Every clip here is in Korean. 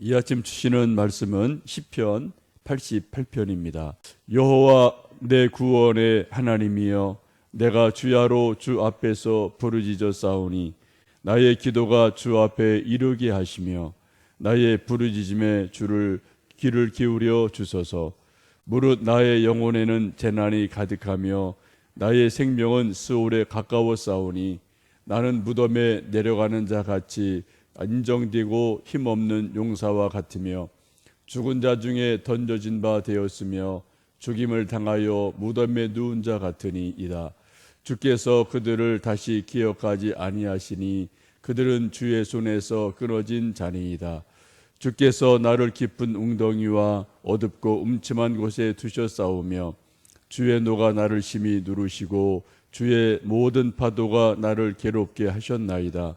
이 아침 주시는 말씀은 시편 88편입니다. 여호와 내 구원의 하나님이여 내가 주야로 주 앞에서 부르짖어 싸우니 나의 기도가 주 앞에 이르게 하시며 나의 부르짖음에 주를 귀를 기울여 주소서 무릇 나의 영혼에는 재난이 가득하며 나의 생명은 스올에 가까워 싸우니 나는 무덤에 내려가는 자 같이 인정되고 힘없는 용사와 같으며 죽은 자 중에 던져진 바 되었으며 죽임을 당하여 무덤에 누운 자 같으니이다. 주께서 그들을 다시 기억하지 아니하시니 그들은 주의 손에서 끊어진 자니이다. 주께서 나를 깊은 웅덩이와 어둡고 음침한 곳에 두셨사오며 주의 노가 나를 심히 누르시고 주의 모든 파도가 나를 괴롭게 하셨나이다.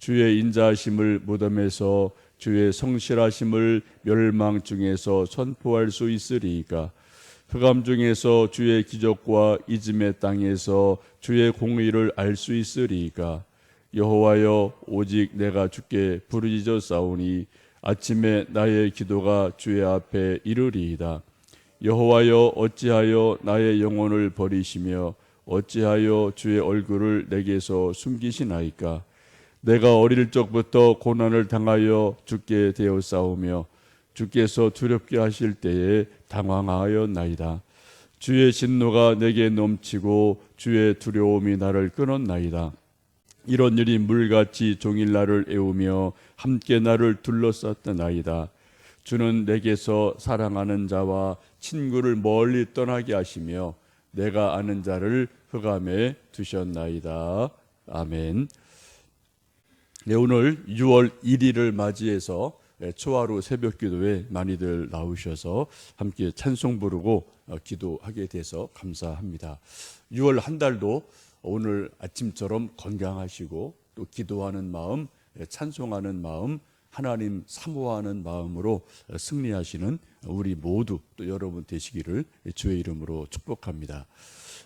주의 인자하심을 무덤에서 주의 성실하심을 멸망 중에서 선포할 수 있으리이까? 흑암 중에서 주의 기적과 이즘의 땅에서 주의 공의를 알 수 있으리이까? 여호와여 오직 내가 주께 부르짖어 싸우니 아침에 나의 기도가 주의 앞에 이르리이다. 여호와여 어찌하여 나의 영혼을 버리시며 어찌하여 주의 얼굴을 내게서 숨기시나이까 내가 어릴 적부터 고난을 당하여 죽게 되어 싸우며 주께서 두렵게 하실 때에 당황하였나이다 주의 진노가 내게 넘치고 주의 두려움이 나를 끊었나이다 이런 일이 물같이 종일 나를 애우며 함께 나를 둘러쌌던 주는 내게서 사랑하는 자와 친구를 멀리 떠나게 하시며 내가 아는 자를 흑암에 두셨나이다. 아멘. 네, 오늘 6월 1일을 맞이해서 예, 초하루 새벽 기도에 많이들 나오셔서 함께 찬송 부르고 어, 기도하게 돼서 감사합니다. 6월 한 달도 오늘 아침처럼 건강하시고 또 기도하는 마음, 예, 찬송하는 마음, 하나님 사모하는 마음으로 어, 승리하시는 우리 모두 또 여러분 되시기를 주의 이름으로 축복합니다.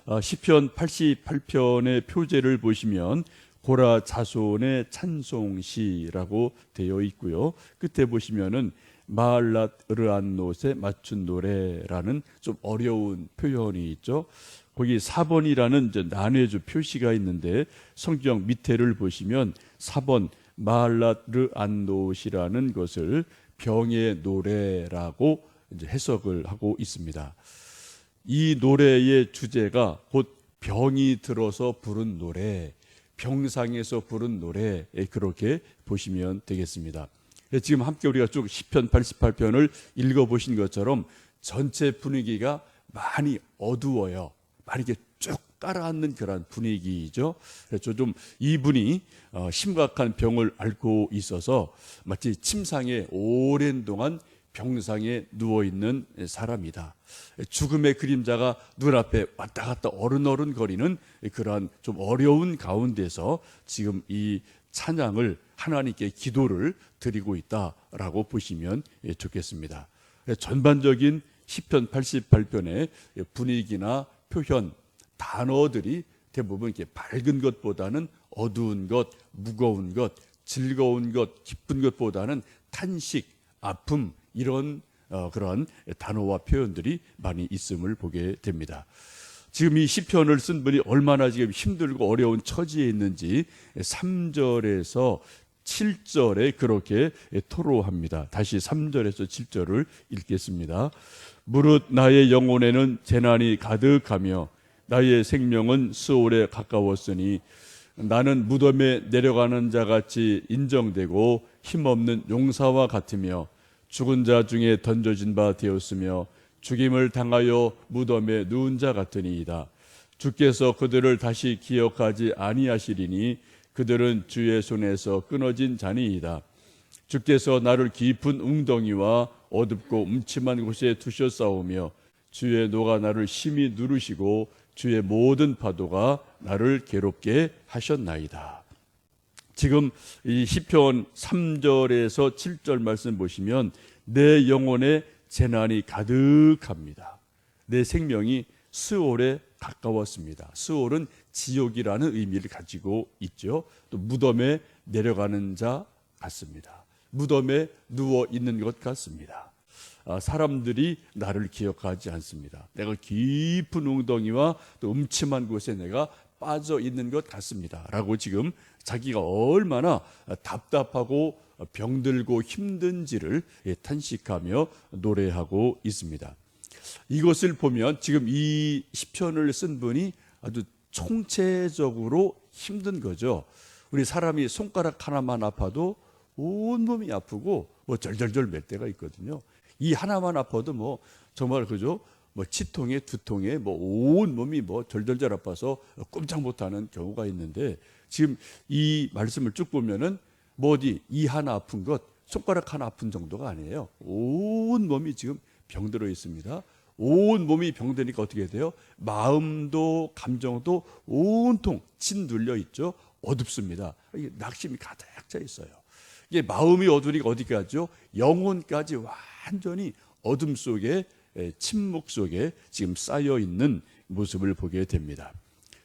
아, 시편 88편의 표제를 보시면 고라 자손의 찬송시라고 되어 있고요. 끝에 보시면은 마알랏 르안노세 맞춘 노래라는 좀 어려운 표현이 있죠. 거기 4번이라는 이제 난해주 표시가 있는데 성경 밑에를 보시면 4번 마알랏 르안노시라는 것을 병의 노래라고 이제 해석을 하고 있습니다. 이 노래의 주제가 곧 병이 들어서 부른 노래, 병상에서 부른 노래 그렇게 보시면 되겠습니다. 지금 함께 우리가 쭉 시편 88편을 읽어 보신 것처럼 전체 분위기가 많이 어두워요. 많이 이렇게 쭉 깔아앉는 그런 분위기죠. 그래서 좀 이분이 어, 심각한 병을 앓고 있어서 마치 침상에 오랜 동안 병상에 누워 있는 사람이다. 죽음의 그림자가 눈앞에 왔다 갔다 어른어른 거리는 그러한 좀 어려운 가운데서 지금 이 찬양을 하나님께 기도를 드리고 있다라고 보시면 좋겠습니다. 전반적인 시편 88편의 분위기나 표현 단어들이 대부분 이렇게 밝은 것보다는 어두운 것, 무거운 것, 즐거운 것, 기쁜 것보다는 탄식, 아픔 이런 어, 그런 단어와 표현들이 많이 있음을 보게 됩니다. 지금 이 시편을 쓴 분이 얼마나 지금 힘들고 어려운 처지에 있는지 3절에서 7절에 그렇게 토로합니다. 다시 3절에서 7절을 읽겠습니다. 무릇 나의 영혼에는 재난이 가득하며 나의 생명은 수월에 가까웠으니 나는 무덤에 내려가는 자 같이 인정되고 힘없는 용사와 같으며 죽은 자 중에 던져진 바 되었으며 죽임을 당하여 무덤에 누운 자 같으니이다. 주께서 그들을 다시 기억하지 아니하시리니 그들은 주의 손에서 끊어진 자니이다. 주께서 나를 깊은 웅덩이와 어둡고 음침한 곳에 두셨사오며 주의 노가 나를 심히 누르시고 주의 모든 파도가 나를 괴롭게 하셨나이다. 지금 이 시편 3절에서 7절 말씀 보시면 내 영혼에 재난이 가득합니다. 내 생명이 스올에 가까웠습니다. 스올은 지옥이라는 의미를 가지고 있죠. 또 무덤에 내려가는 자 같습니다. 무덤에 누워 있는 것 같습니다. 아, 사람들이 나를 기억하지 않습니다. 내가 깊은 웅덩이와 또 음침한 곳에 내가 빠져 있는 것 같습니다. 라고 지금 자기가 얼마나 답답하고 병들고 힘든지를 예, 탄식하며 노래하고 있습니다. 이것을 보면 지금 이 시편을 쓴 분이 아주 총체적으로 힘든 거죠. 우리 사람이 손가락 하나만 아파도 온몸이 아프고 뭐 절절절 맬 때가 있거든요. 이 하나만 아파도 뭐 정말 그죠? 뭐 치통에 두통에 뭐 온 몸이 뭐 절절절 아파서 꼼짝 못하는 경우가 있는데 지금 이 말씀을 쭉 보면은 뭐 어디 이 하나 아픈 것 손가락 하나 아픈 정도가 아니에요. 온 몸이 지금 병들어 있습니다. 온 몸이 병드니까 어떻게 돼요? 마음도 감정도 온통 짓눌려 있죠. 어둡습니다. 낙심이 가득 차 있어요. 이게 마음이 어두우니까 어디 가죠? 영혼까지 완전히 어둠 속에 에, 침묵 속에 지금 쌓여 있는 모습을 보게 됩니다.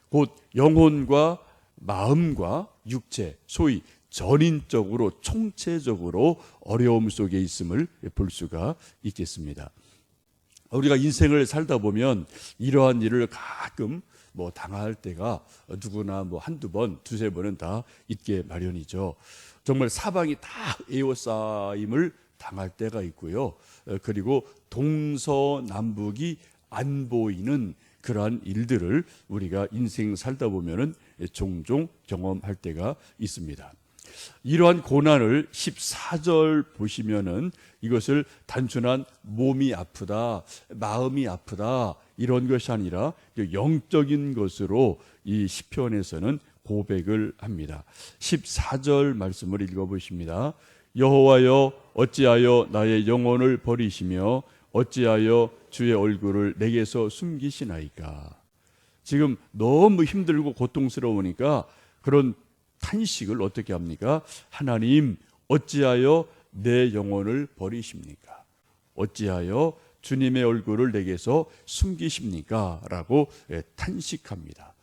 곧 영혼과 마음과 육체, 소위 전인적으로 총체적으로 어려움 속에 있음을 볼 수가 있겠습니다. 우리가 인생을 살다 보면 이러한 일을 가끔 뭐 당할 때가 누구나 뭐 한두 번, 두세 번은 다 있게 마련이죠. 정말 사방이 다 에워싸임을 당할 때가 있고요. 어, 그리고 동서남북이 안 보이는 그러한 일들을 우리가 인생 살다 보면은 종종 경험할 때가 있습니다. 이러한 고난을 14절 보시면은 이것을 단순한 몸이 아프다, 마음이 아프다 이런 것이 아니라 영적인 것으로 이 시편에서는 고백을 합니다. 14절 말씀을 읽어 보십니다. 여호와여 어찌하여 나의 영혼을 버리시며 어찌하여 주의 얼굴을 내게서 숨기시나이까. 지금 너무 힘들고 고통스러우니까 그런 탄식을 어떻게 합니까? 하나님 어찌하여 내 영혼을 버리십니까? 어찌하여 주님의 얼굴을 내게서 숨기십니까? 라고 예, 탄식합니다.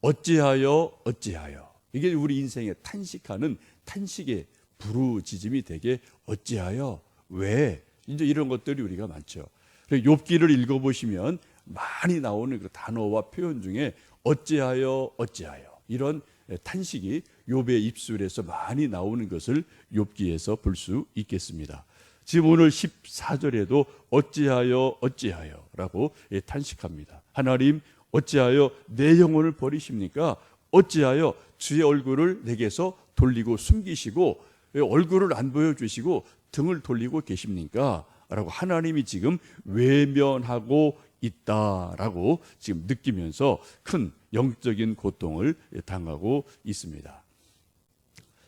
어찌하여 어찌하여 이게 우리 인생에 탄식하는 탄식의 부르짖음이 되게 어찌하여 왜 이제 이런 것들이 우리가 많죠. 욥기를 읽어 보시면 많이 나오는 그 단어와 표현 중에 어찌하여 어찌하여 이런 탄식이 욥의 입술에서 많이 나오는 것을 욥기에서 볼 수 있겠습니다. 지금 오늘 14절에도 어찌하여 어찌하여라고 탄식합니다. 하나님 어찌하여 내 영혼을 버리십니까? 어찌하여 주의 얼굴을 내게서 돌리고 숨기시고 얼굴을 안 보여주시고 등을 돌리고 계십니까? 라고 하나님이 지금 외면하고 있다라고 지금 느끼면서 큰 영적인 고통을 당하고 있습니다.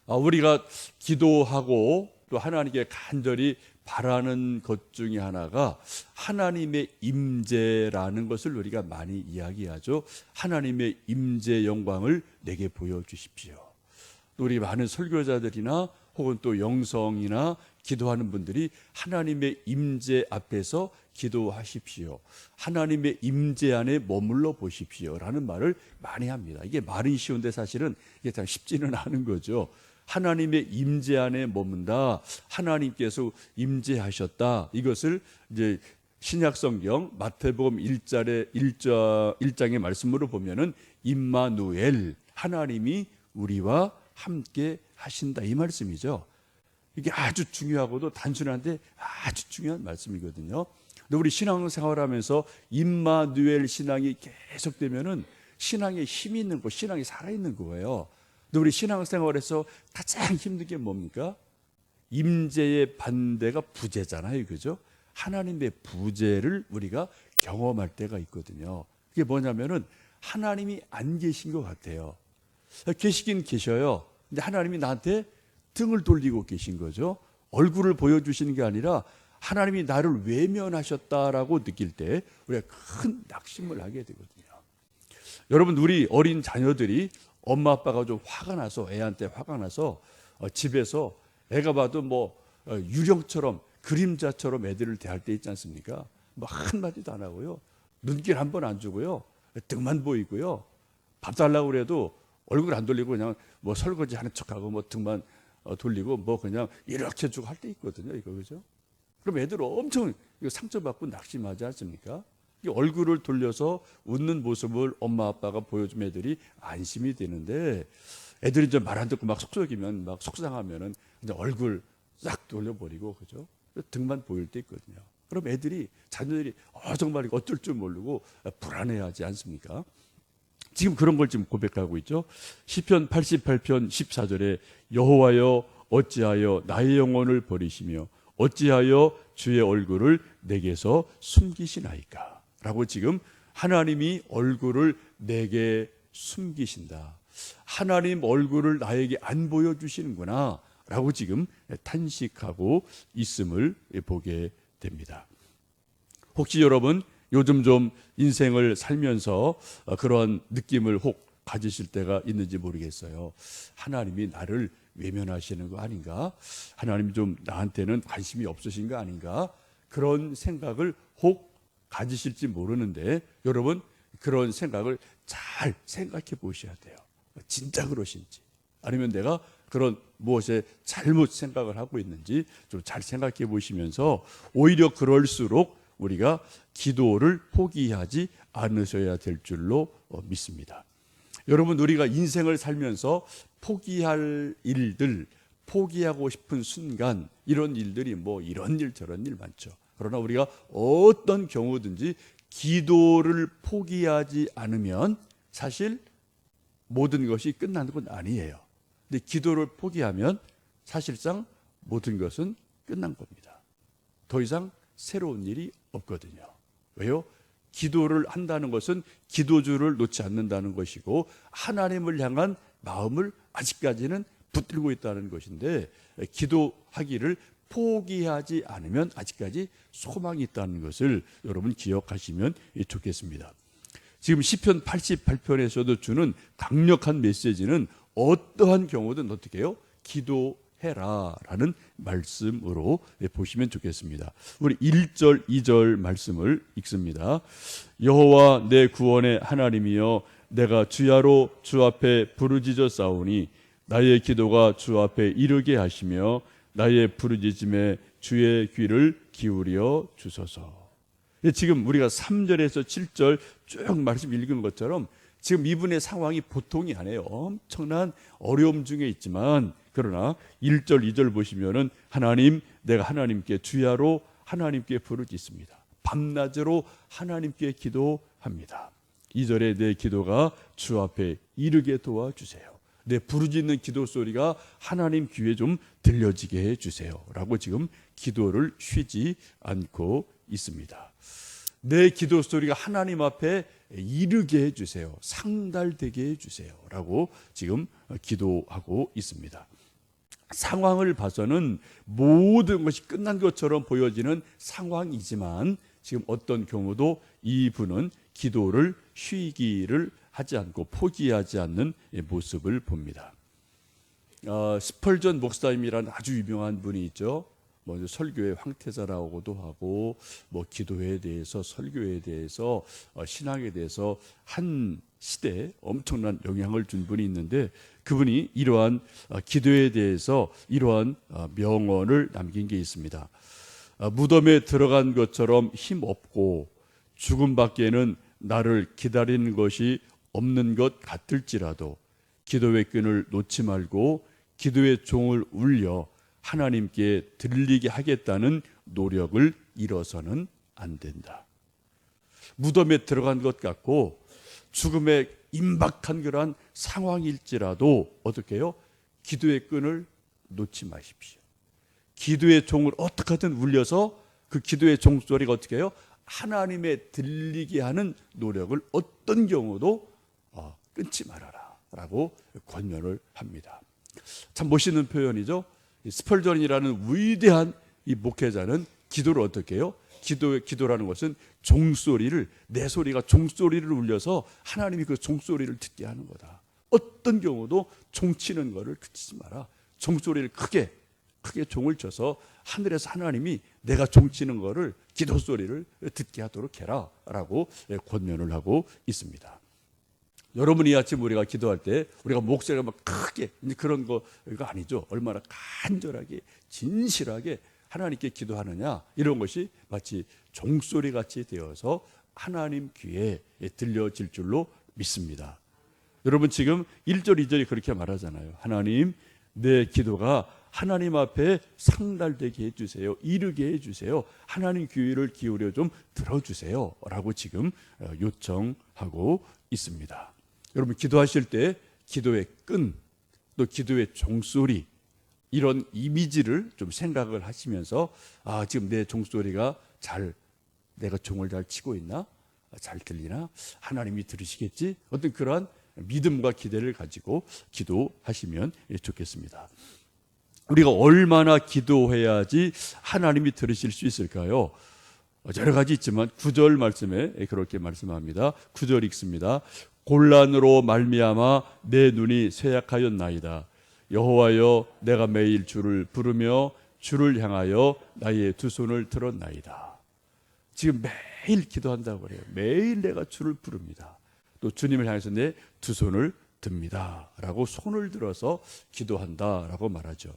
아, 우리가 기도하고 또 하나님께 간절히 바라는 것 중에 하나가 하나님의 임재라는 것을 우리가 많이 이야기하죠. 하나님의 임재 영광을 내게 보여 주십시오. 우리 많은 설교자들이나 혹은 또 영성이나 기도하는 분들이 하나님의 임재 앞에서 기도하십시오. 하나님의 임재 안에 머물러 보십시오라는 말을 많이 합니다. 이게 말은 쉬운데 사실은 이게 참 쉽지는 않은 거죠. 하나님의 임재 안에 머문다. 하나님께서 임재하셨다. 이것을 이제 신약 성경 마태복음 1절의 1장, 1장의 말씀으로 보면은 임마누엘 하나님이 우리와 함께 하신다 이 말씀이죠. 이게 아주 중요하고도 단순한데 아주 중요한 말씀이거든요. 근데 우리 신앙생활하면서 임마누엘 신앙이 계속되면은 신앙에 힘이 있는 거, 신앙이 살아 있는 거예요. 근데 우리 신앙생활에서 가장 힘든 게 뭡니까? 임재의 반대가 부재잖아요. 그죠? 하나님의 부재를 우리가 경험할 때가 있거든요. 그게 뭐냐면은 하나님이 안 계신 것 같아요. 계시긴 계셔요. 근데 하나님이 나한테 등을 돌리고 계신 거죠. 얼굴을 보여주시는 게 아니라 하나님이 나를 외면하셨다라고 느낄 때 우리가 큰 낙심을 하게 되거든요. 여러분 우리 어린 자녀들이 엄마 아빠가 좀 화가 나서 애한테 화가 나서 어, 집에서 애가 봐도 뭐 어, 유령처럼 그림자처럼 애들을 대할 때 있지 않습니까? 뭐 한마디도 안 하고요. 눈길 한 번 안 주고요. 등만 보이고요. 밥 달라고 그래도 얼굴 안 돌리고 그냥 뭐 설거지 하는 척하고 뭐 등만 어, 돌리고 뭐 그냥 이렇게 주고 할 때 있거든요. 이거 그죠? 그럼 애들 엄청 이거 상처받고 낙심하지 않습니까? 이 얼굴을 돌려서 웃는 모습을 엄마 아빠가 보여주면 애들이 안심이 되는데 애들이 이제 말 안 듣고 막 속썩이면 막 속상하면은 이제 얼굴 싹 돌려버리고 그죠? 등만 보일 때 있거든요. 그럼 애들이 자녀들이 어, 정말 어쩔 줄 모르고 불안해하지 않습니까? 지금 그런 걸 지금 고백하고 있죠. 시편 88편 14절에 여호와여 어찌하여 나의 영혼을 버리시며 어찌하여 주의 얼굴을 내게서 숨기시나이까? 라고 지금 하나님이 얼굴을 내게 숨기신다. 하나님 얼굴을 나에게 안 보여주시는구나. 라고 지금 탄식하고 있음을 보게 됩니다. 혹시 여러분 요즘 좀 인생을 살면서 어, 그러한 느낌을 혹 가지실 때가 있는지 모르겠어요. 하나님이 나를 외면하시는 거 아닌가? 하나님이 좀 나한테는 관심이 없으신 거 아닌가? 그런 생각을 혹 가지실지 모르는데 여러분 그런 생각을 잘 생각해 보셔야 돼요. 진짜 그러신지 아니면 내가 그런 무엇에 잘못 생각을 하고 있는지 좀 잘 생각해 보시면서 오히려 그럴수록 우리가 기도를 포기하지 않으셔야 될 줄로 어, 믿습니다. 여러분 우리가 인생을 살면서 포기할 일들, 포기하고 싶은 순간 이런 일들이 뭐 이런 일 저런 일 많죠. 그러나 우리가 어떤 경우든지 기도를 포기하지 않으면 사실 모든 것이 끝나는 건 아니에요. 근데 기도를 포기하면 사실상 모든 것은 끝난 겁니다. 더 이상 새로운 일이 없거든요. 왜요? 기도를 한다는 것은 기도주를 놓지 않는다는 것이고 하나님을 향한 마음을 아직까지는 붙들고 있다는 것인데 기도하기를 포기하지 않으면 아직까지 소망이 있다는 것을 여러분 기억하시면 좋겠습니다. 지금 시편 88편에서도 주는 강력한 메시지는 어떠한 경우든 어떻게 해요? 기도 해라라는 말씀으로 보시면 좋겠습니다. 우리 1절, 2절 말씀을 읽습니다. 여호와 내 구원의 하나님이여 내가 주야로 주 앞에 부르짖어 싸우니 나의 기도가 주 앞에 이르게 하시며 나의 부르짖음에 주의 귀를 기울여 주소서. 예, 지금 우리가 3절에서 7절 쭉 말씀 읽은 것처럼 지금 이분의 상황이 보통이 아니에요. 엄청난 어려움 중에 있지만 그러나 1절, 2절 보시면은 하나님 내가 하나님께 주야로 하나님께 부르짖습니다. 밤낮으로 하나님께 기도합니다. 2절에 내 기도가 주 앞에 이르게 도와주세요. 내 부르짖는 기도 소리가 하나님 귀에 좀 들려지게 해 주세요라고 지금 기도를 쉬지 않고 있습니다. 내 기도 소리가 하나님 앞에 이르게 해 주세요. 상달되게 해 주세요라고 지금 기도하고 있습니다. 상황을 봐서는 모든 것이 끝난 것처럼 보여지는 상황이지만 지금 어떤 경우도 이분은 기도를 쉬기를 하지 않고 포기하지 않는 모습을 봅니다. 어, 스펄전 목사님이라는 아주 유명한 분이 있죠. 먼저 설교의 황태자라고도 하고 뭐 기도에 대해서 설교에 대해서 어, 신앙에 대해서 한 시대에 엄청난 영향을 준 분이 있는데 그분이 이러한 어, 기도에 대해서 이러한 어, 명언을 남긴 게 있습니다. 어, 무덤에 들어간 것처럼 힘 없고 죽음 밖에는 나를 기다리는 것이 없는 것 같을지라도 기도의 끈을 놓지 말고 기도의 종을 울려 하나님께 들리게 하겠다는 노력을 잃어서는 안 된다. 무덤에 들어간 것 같고 죽음에 임박한 그러한 상황일지라도 어떻게 해요? 기도의 끈을 놓지 마십시오. 기도의 종을 어떻게든 울려서 그 기도의 종소리가 어떻게 해요? 하나님의 들리게 하는 노력을 어떤 경우도 어, 끊지 말아라 라고 권면을 합니다. 참 멋있는 표현이죠. 이 스펄전이라는 위대한 이 목회자는 기도를 어떻게 해요? 기도 기도라는 것은 종소리를 내 소리가 종소리를 울려서 하나님이 그 종소리를 듣게 하는 거다. 어떤 경우도 종 치는 거를 그치지 마라. 종소리를 크게 크게 종을 쳐서 하늘에서 하나님이 내가 종 치는 거를 기도 소리를 듣게 하도록 해라라고 권면을 하고 있습니다. 여러분이 아침 우리가 기도할 때 우리가 목소리가 막 크게 그런 거가 아니죠. 얼마나 간절하게 진실하게 하나님께 기도하느냐 이런 것이 마치 종소리 같이 되어서 하나님 귀에 들려질 줄로 믿습니다. 여러분 지금 1절 2절이 그렇게 말하잖아요. 하나님 내 기도가 하나님 앞에 상달되게 해 주세요. 이르게 해 주세요. 하나님 귀를 기울여 좀 들어 주세요 라고 지금 어, 요청하고 있습니다. 여러분 기도하실 때 기도의 끈, 또 기도의 종소리 이런 이미지를 좀 생각을 하시면서 아 지금 내 종소리가 잘 내가 종을 잘 치고 있나 잘 들리나 하나님이 들으시겠지 어떤 그러한 믿음과 기대를 가지고 기도하시면 좋겠습니다. 우리가 얼마나 기도해야지 하나님이 들으실 수 있을까요? 여러 가지 있지만 구절 말씀에 그렇게 말씀합니다. 구절 읽습니다. 곤란으로 말미암아 내 눈이 쇠약하였나이다. 여호와여 내가 매일 주를 부르며 주를 향하여 나의 두 손을 들었나이다. 지금 매일 기도한다고 그래요. 매일 내가 주를 부릅니다. 또 주님을 향해서 내 두 손을 듭니다. 라고 손을 들어서 기도한다 라고 말하죠.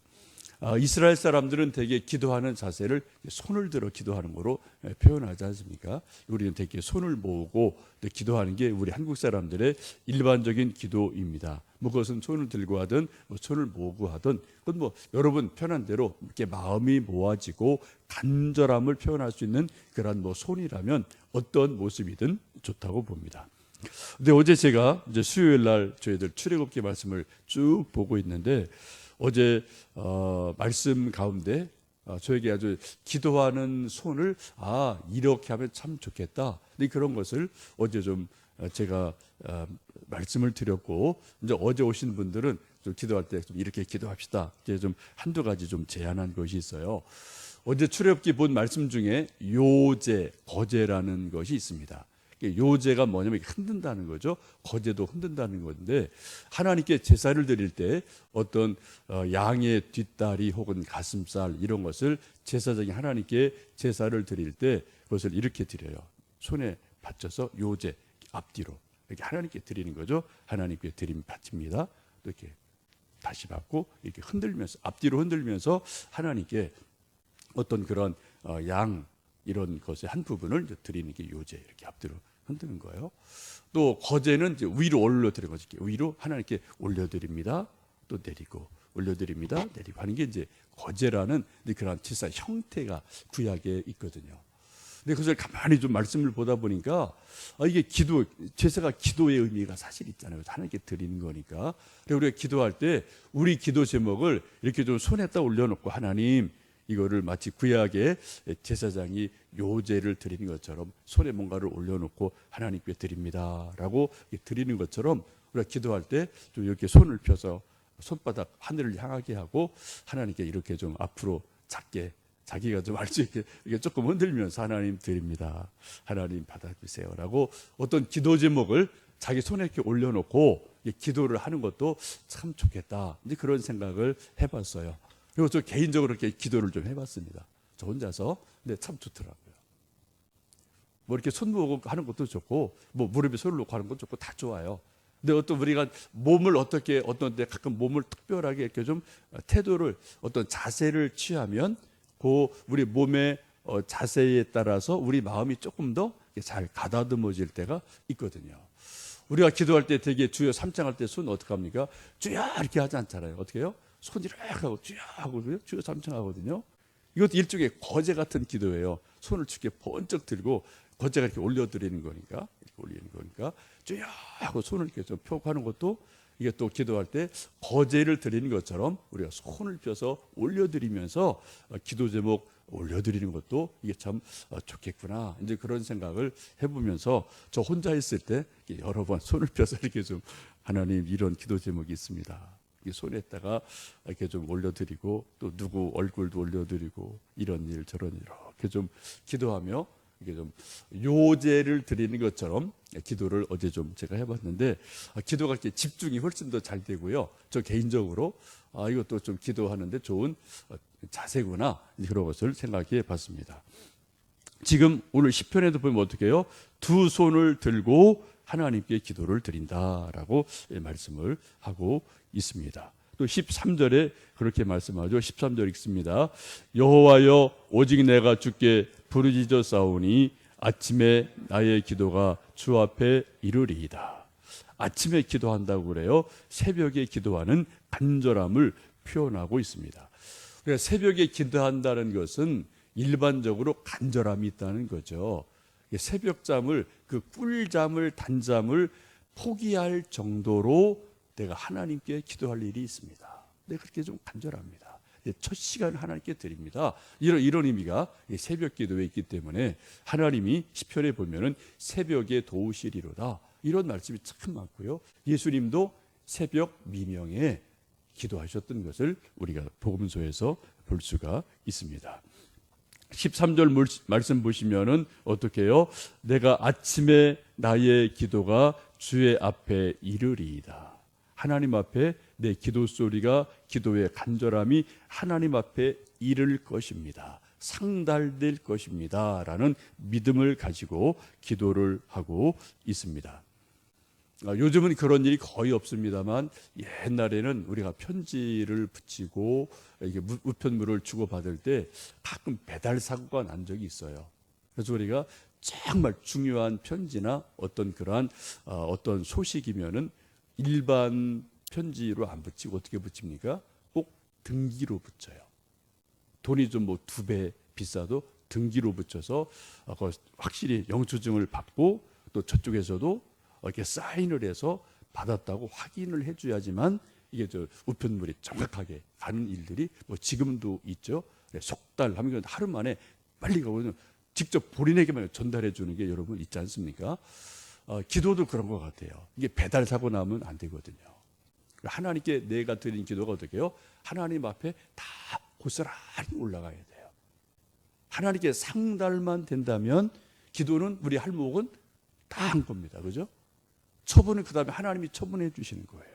아, 이스라엘 사람들은 되게 기도하는 자세를 손을 들어 기도하는 거로 예, 표현하지 않습니까? 우리는 되게 손을 모으고 기도하는 게 우리 한국 사람들의 일반적인 기도입니다. 뭐 그것은 손을 들고 하든 뭐 손을 모으고 하든 그건 뭐 여러분 편한 대로 이렇게 마음이 모아지고 간절함을 표현할 수 있는 그러한 뭐 손이라면 어떤 모습이든 좋다고 봅니다. 근데 어제 제가 이제 수요일 날 저희들 출애굽기 말씀을 쭉 보고 있는데 어제 어, 말씀 가운데 어, 저에게 아주 기도하는 손을 아 이렇게 하면 참 좋겠다. 근데 그런 것을 어제 좀 어, 제가 어, 말씀을 드렸고 이제 어제 오신 분들은 좀 기도할 때 좀 이렇게 기도합시다. 이제 좀 한두 가지 좀 제안한 것이 있어요. 어제 출애굽기 본 말씀 중에 요제, 거제라는 것이 있습니다. 요제가 뭐냐면 흔든다는 거죠. 거제도 흔든다는 건데 하나님께 제사를 드릴 때 어떤 어, 양의 뒷다리 혹은 가슴살 이런 것을 제사장이 하나님께 제사를 드릴 때 그것을 이렇게 드려요. 손에 받쳐서 요제 앞뒤로 이렇게 하나님께 드리는 거죠. 하나님께 드림 바칩니다. 이렇게 다시 받고 이렇게 흔들면서 앞뒤로 흔들면서 하나님께 어떤 그런 어, 양 이런 것의 한 부분을 드리는 게 요제 이렇게 앞뒤로 흔드는 거예요. 또 거제는 이제 위로 올려드리는 거죠. 위로 하나님께 올려드립니다. 또 내리고 올려드립니다. 내리고 하는 게 이제 거제라는 그런 제사 형태가 구약에 있거든요. 근데 그것을 가만히 좀 말씀을 보다 보니까 아, 이게 기도 제사가 기도의 의미가 사실 있잖아요. 하나님께 드리는 거니까. 그래서 우리가 기도할 때 우리 기도 제목을 이렇게 좀 손에다 올려놓고 하나님 이거를 마치 구약의 제사장이 요제를 드리는 것처럼 손에 뭔가를 올려놓고 하나님께 드립니다라고 드리는 것처럼 우리가 기도할 때 좀 이렇게 손을 펴서 손바닥 하늘을 향하게 하고 하나님께 이렇게 좀 앞으로 작게 자기가 좀 알 수 있게 이게 조금 흔들면서 하나님 드립니다. 하나님 받아주세요라고 어떤 기도 제목을 자기 손에 이렇게 올려놓고 기도를 하는 것도 참 좋겠다. 이제 그런 생각을 해봤어요. 그리고 저 개인적으로 이렇게 기도를 좀 해봤습니다. 저 혼자서. 근데 참 좋더라고요. 뭐 이렇게 손 모으고 하는 것도 좋고, 뭐 무릎에 손을 놓고 하는 것도 좋고 다 좋아요. 근데 어떤 우리가 몸을 어떻게 어떤 데 가끔 몸을 특별하게 이렇게 좀 태도를 어떤 자세를 취하면 그 우리 몸의 어, 자세에 따라서 우리 마음이 조금 더 잘 가다듬어질 때가 있거든요. 우리가 기도할 때 되게 주여 삼창할 때 손 어떻게 합니까? 주여 이렇게 하지 않잖아요. 어떻게 해요? 손 이렇게 하고 주여 하고 주여 삼창하거든요. 이것도 일종의 거제 같은 기도예요. 손을 쉽게 번쩍 들고 거제가 이렇게 올려드리는 거니까 이렇게 올리는 거니까 주여 하고 손을 이렇게 좀 펴고 하는 것도 이게 또 기도할 때 거제를 드리는 것처럼 우리가 손을 펴서 올려드리면서 어, 기도 제목 올려드리는 것도 이게 참 어, 좋겠구나 이제 그런 생각을 해보면서 저 혼자 있을 때 여러 번 손을 펴서 이렇게 좀 하나님 이런 기도 제목이 있습니다. 이 손에다가 이렇게 좀 올려드리고 또 누구 얼굴도 올려드리고 이런 일 저런 일 이렇게 좀 기도하며 이게 좀 요제를 드리는 것처럼 기도를 어제 좀 제가 해봤는데 아, 기도가 이렇게 집중이 훨씬 더 잘 되고요. 저 개인적으로 아 이것도 좀 기도하는데 좋은 어, 자세구나 그런 것을 생각해 봤습니다. 지금 오늘 10편에도 보면 어떻게 해요? 두 손을 들고 하나님께 기도를 드린다라고 예, 말씀을 하고 있습니다. 또 13절에 그렇게 말씀하죠. 13절 읽습니다. 여호와여 오직 내가 주께 부르짖어 싸우니 아침에 나의 기도가 주 앞에 이르리이다. 아침에 기도한다고 그래요. 새벽에 기도하는 간절함을 표현하고 있습니다. 그러니까 새벽에 기도한다는 것은 일반적으로 간절함이 있다는 거죠. 새벽잠을 그 꿀잠을 단잠을 포기할 정도로 내가 하나님께 기도할 일이 있습니다. 네, 그렇게 좀 간절합니다. 네, 첫 시간 하나님께 드립니다. 이런 이런 의미가 이 새벽 기도에 있기 때문에 하나님이 시편에 보면은 새벽에 도우시리로다 이런 말씀이 참 많고요. 예수님도 새벽 미명에 기도하셨던 것을 우리가 복음서에서 볼 수가 있습니다. 13절 말씀 보시면은 어떻게 해요? 내가 아침에 나의 기도가 주의 앞에 이르리이다. 하나님 앞에 내 기도 소리가 기도의 간절함이 하나님 앞에 이를 것입니다. 상달될 것입니다. 라는 믿음을 가지고 기도를 하고 있습니다. 아, 요즘은 그런 일이 거의 없습니다만 옛날에는 우리가 편지를 붙이고 이게 무- 우편물을 주고 받을 때 가끔 배달 사고가 난 적이 있어요. 그래서 우리가 정말 중요한 편지나 어떤 그러한 어, 어떤 소식이면은 일반 편지로 안 붙이고 어떻게 붙입니까? 꼭 등기로 붙여요. 돈이 좀 뭐 두 배 비싸도 등기로 붙여서 어, 확실히 영수증을 받고 또 저쪽에서도 이렇게 사인을 해서 받았다고 확인을 해줘야지만 이게 저 우편물이 정확하게 가는 일들이 뭐 지금도 있죠. 네, 속달 하면 하루 만에 빨리 가고 직접 본인에게만 전달해 주는 게 여러분 있지 않습니까? 어, 기도도 그런 것 같아요. 이게 배달 사고 나면 안 되거든요. 하나님께 내가 드린 기도가 어떻게 해요? 하나님 앞에 다 고스란히 올라가야 돼요. 하나님께 상달만 된다면 기도는 우리 할목은 다 한 겁니다. 그죠? 처분은 그 다음에 하나님이 처분해 주시는 거예요.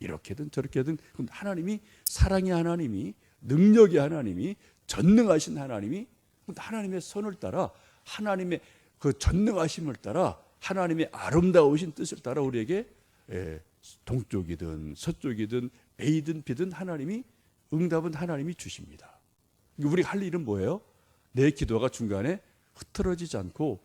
이렇게든 저렇게든 하나님이 사랑의 하나님이 능력의 하나님이 전능하신 하나님이 하나님의 선을 따라 하나님의 그 전능하심을 따라 하나님의 아름다우신 뜻을 따라 우리에게 예, 동쪽이든 서쪽이든 A든 B든 하나님이 응답은 하나님이 주십니다. 우리가 할 일은 뭐예요? 내 기도가 중간에 흐트러지지 않고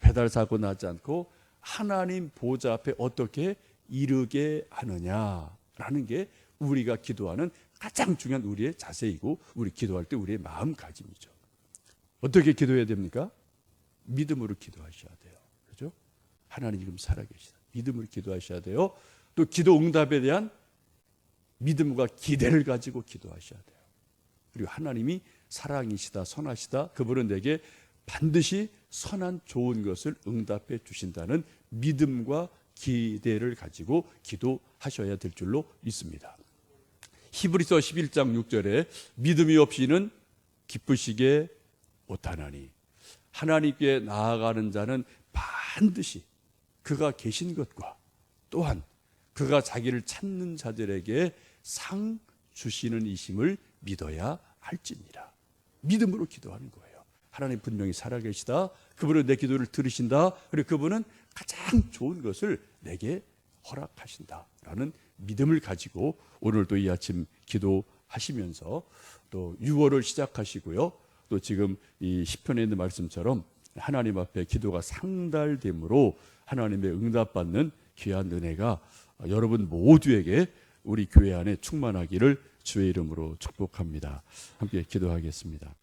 배달 사고 나지 않고 하나님 보좌 앞에 어떻게 이르게 하느냐라는 게 우리가 기도하는 가장 중요한 우리의 자세이고 우리 기도할 때 우리의 마음가짐이죠. 어떻게 기도해야 됩니까? 믿음으로 기도하셔야 돼요. 하나님 지금 살아계시다. 믿음으로 기도하셔야 돼요. 또 기도 응답에 대한 믿음과 기대를 가지고 기도하셔야 돼요. 그리고 하나님이 사랑이시다, 선하시다. 그분은 내게 반드시 선한 좋은 것을 응답해 주신다는 믿음과 기대를 가지고 기도하셔야 될 줄로 믿습니다. 히브리서 11장 6절에 믿음이 없이는 기쁘시게 못하나니 하나님께 나아가는 자는 반드시 그가 계신 것과 또한 그가 자기를 찾는 자들에게 상 주시는 이심을 믿어야 할지니라. 믿음으로 기도하는 거예요. 하나님 분명히 살아계시다. 그분은 내 기도를 들으신다. 그리고 그분은 가장 좋은 것을 내게 허락하신다라는 믿음을 가지고 오늘도 이 아침 기도하시면서 또 6월을 시작하시고요. 또 지금 이 시편에 있는 말씀처럼 하나님 앞에 기도가 상달됨으로 하나님의 응답받는 귀한 은혜가 여러분 모두에게 우리 교회 안에 충만하기를 주의 이름으로 축복합니다. 함께 기도하겠습니다.